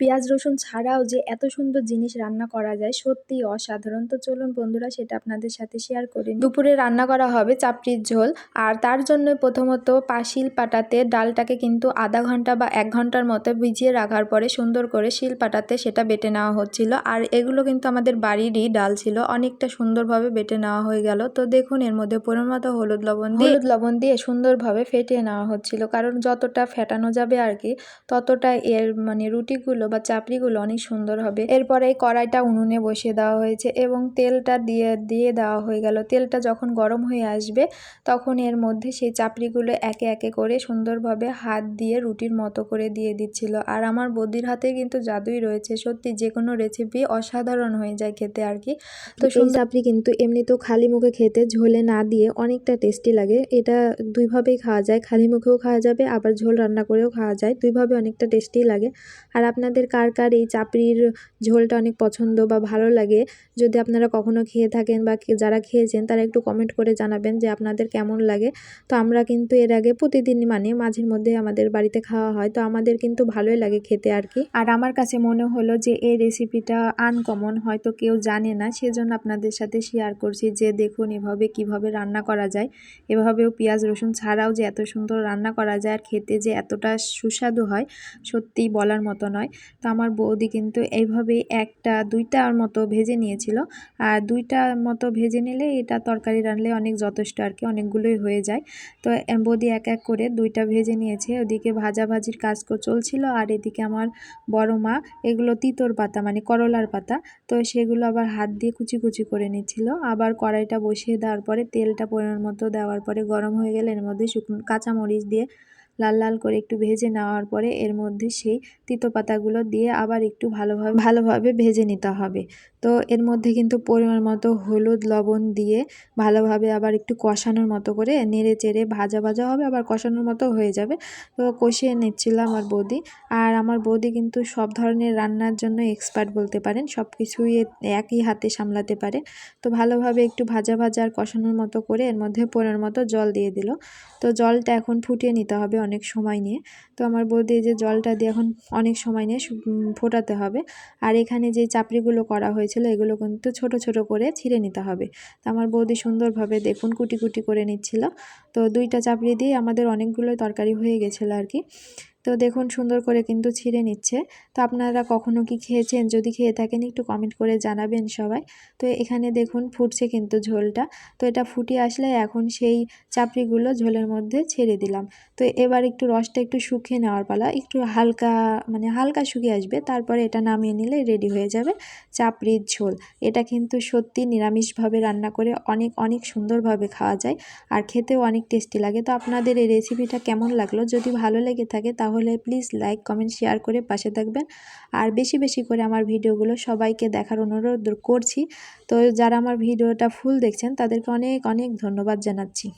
পেঁয়াজ, রসুন ছাড়াও যে এত সুন্দর জিনিস রান্না করা যায়, সত্যিই অসাধারণ। তো চলুন বন্ধুরা, সেটা আপনাদের সাথে শেয়ার করি। দুপুরে রান্না করা হবে চাপড়ির ঝোল, আর তার জন্য প্রথমত পাশিল পাটাতে ডালটাকে কিন্তু আধা ঘণ্টা বা এক ঘণ্টার মতো ভিজিয়ে রাখার পরে সুন্দর করে শিল পাটাতে সেটা বেটে নেওয়া হচ্ছিল। আর এগুলো কিন্তু আমাদের বাড়িরই ডাল ছিল, অনেকটা সুন্দরভাবে বেটে নেওয়া হয়ে গেল। তো দেখুন, এর মধ্যে পরিমাণ হলুদ লবণ দিয়ে হলুদ লবণ দিয়ে সুন্দরভাবে ফেটিয়ে নেওয়া হচ্ছিল, কারণ যতটা ফেটানো যাবে আর কি ততটা এর মানে রুটিগুলো বা চাপড়িগুলো অনেক সুন্দর হবে। এরপরে এই কড়াইটা উনুনে বসিয়ে দেওয়া হয়েছে এবং তেলটা দিয়ে দিয়ে দেওয়া হয়ে গেল। তেলটা যখন গরম হয়ে আসবে তখন এর মধ্যে সেই চাপড়িগুলো একে একে করে সুন্দরভাবে হাত দিয়ে রুটির মতো করে দিয়ে দিচ্ছিল। আর আমার বৌদির হাতে কিন্তু জাদুই রয়েছে। সত্যি যে কোনো রেসিপি অসাধারণ হয়ে যায় খেতে আর কি। তো এই চাপড়ি কিন্তু এমনিতেও খালি মুখে খেতে ঝোলে না দিয়ে অনেকটা টেস্টি লাগে। এটা দুইভাবেই খাওয়া যায়। খালি মুখেও খাওয়া যাবে আবার ঝোল রান্না করেও খাওয়া যায়। দুইভাবে অনেকটা টেস্টি লাগে। আর আপনাদের কার কার এই চাপড়ির ঝোলটা অনেক পছন্দ বা ভালো লাগে? যদি আপনারা কখনো খেয়ে থাকেন বা যারা খেয়েছেন, তারা একটু কমেন্ট করে জানাবেন যে আপনাদের কেমন লাগে। তো আমরা কিন্তু এর আগে প্রতিদিন মানে মাঝের মধ্যে আমাদের বাড়িতে খাওয়া হয়। তো আমাদের কিন্তু ভালোই লাগে খেতে আর কি। আর আমার কাছে মনে হলো যে এই রেসিপিটা আনকমন হয়তো কেউ জানে না। সেজন্য আপনাদের সাথে শেয়ার করছি যে দেখুন এভাবে কীভাবে রান্না করা যায়। এভাবেও পেঁয়াজ, রসুন ছাড়াও যে এত সুন্দর রান্না করা যায় আর খেতে যে এতটা সুস্বাদু হয়, সত্যিই বলার মতো নয়। তো আমার বৌদি কিন্তু এইভাবেই একটা দুইটার মতো ভেজে নিয়েছিল। আর দুইটার মতো ভেজে নিলে এটা তরকারি রানলে অনেক যথেষ্ট আর কি, অনেকগুলোই হয়ে যায়। তো বৌদি এক এক করে দুইটা ভেজে নিয়েছে। ওদিকে ভাজাভাজির কাজ চলছিল। আর এদিকে আমার বড় মা, এগুলো তিতর পাতা মানে করলার পাতা, তো সেগুলো আবার হাত দিয়ে কুচি কুচি করে নিচ্ছিল। আবার কড়াইটা বসিয়ে দেওয়ার পরে তেলটা পরিমাণ মতো দেওয়ার পরে গরম হয়ে গেলে এর মধ্যে শুকনো কাঁচামরিচ দিয়ে লাল লাল করে একটু ভেজে নেওয়ার পরে এর মধ্যে সেই তিতো পাতাগুলো দিয়ে আবার একটু ভালোভাবে ভালোভাবে ভেজে নিতে হবে। তো এর মধ্যে কিন্তু পরিমাণ মতো হলুদ, লবণ দিয়ে ভালোভাবে আবার একটু কষানোর মতো করে নেড়ে চেড়ে ভাজা ভাজা হবে, আবার কষানোর মতো হয়ে যাবে। তো কষিয়ে নিচ্ছিলাম আমার বৌদি। আর আমার বৌদি কিন্তু সব ধরনের রান্নার জন্য এক্সপার্ট বলতে পারেন সব কিছুই একই হাতে সামলাতে পারে। তো ভালোভাবে একটু ভাজা ভাজা আর কষানোর মতো করে এর মধ্যে পরিমাণ মতো জল দিয়ে দিল। তো জলটা এখন ফুটিয়ে নিতে হবে অনেক সময় নিয়ে। তো আমার বৌদি যে জলটা দিয়ে এখন অনেক সময় নিয়ে ফোটাতে হবে। আর এখানে যে চাপড়িগুলো করা হয়েছিল, এগুলো কিন্তু ছোট ছোট করে ছিঁড়ে নিতে হবে। তো আমার বৌদি সুন্দরভাবে দেখুন কুটি কুটি করে নিচ্ছিল। তো দুইটা চাপড়ি দিয়ে আমাদের অনেকগুলো তরকারি হয়ে গেছিল আর কি। তো দেখুন সুন্দর করে কিন্তু ছিঁড়ে নিচ্ছে। তো আপনারা কখনো কি খেয়েছেন? যদি খেয়ে থাকেন একটু কমেন্ট করে জানাবেন সবাই। তো এখানে দেখুন ফুটছে কিন্তু ঝোলটা। তো এটা ফুটিয়ে আসলে এখন সেই চাপড়িগুলো ঝোলের মধ্যে ছেড়ে দিলাম। তো এবার একটু রসটা একটু শুকিয়ে নেওয়ার পালা। একটু হালকা মানে হালকা শুকিয়ে আসবে। তারপরে এটা নামিয়ে নিলে রেডি হয়ে যাবে চাপড়ির ঝোল। এটা কিন্তু সত্যি নিরামিষভাবে রান্না করে অনেক অনেক সুন্দরভাবে খাওয়া যায়। আর খেতেও অনেক টেস্টি লাগে। তো আপনাদের এই রেসিপিটা কেমন লাগল? যদি ভালো লেগে থাকে তাহলে প্লিজ লাইক, কমেন্ট, শেয়ার করে পাশে থাকবেন। আর বেশি বেশি করে আমার ভিডিওগুলো সবাইকে দেখার অনুরোধ করছি। তো যারা আমার ভিডিওটা ফুল দেখছেন, তাদেরকে অনেক অনেক ধন্যবাদ জানাচ্ছি।